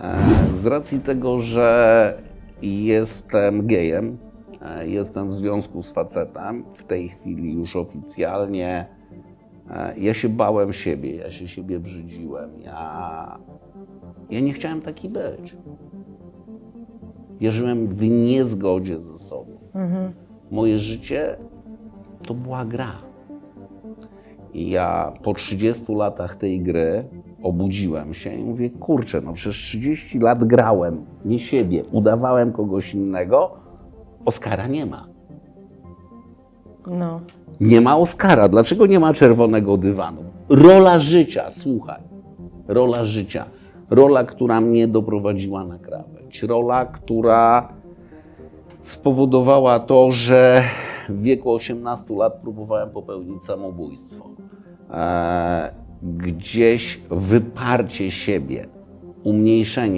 E, Z racji tego, że jestem gejem, e, jestem w związku z facetem, w tej chwili już oficjalnie, e, ja się bałem siebie, ja się siebie brzydziłem, ja, ja nie chciałem taki być. Ja żyłem w niezgodzie ze sobą. Moje życie to była gra. I ja po 30 latach tej gry obudziłem się i mówię, kurczę, no przez 30 lat grałem, nie siebie, udawałem kogoś innego, Oskara nie ma. No. Nie ma Oskara. Dlaczego nie ma czerwonego dywanu? Rola życia, słuchaj. Rola życia. Rola, która mnie doprowadziła na krawędź. Rola, która spowodowała to, że w wieku 18 lat próbowałem popełnić samobójstwo. E, gdzieś wyparcie siebie, umniejszenie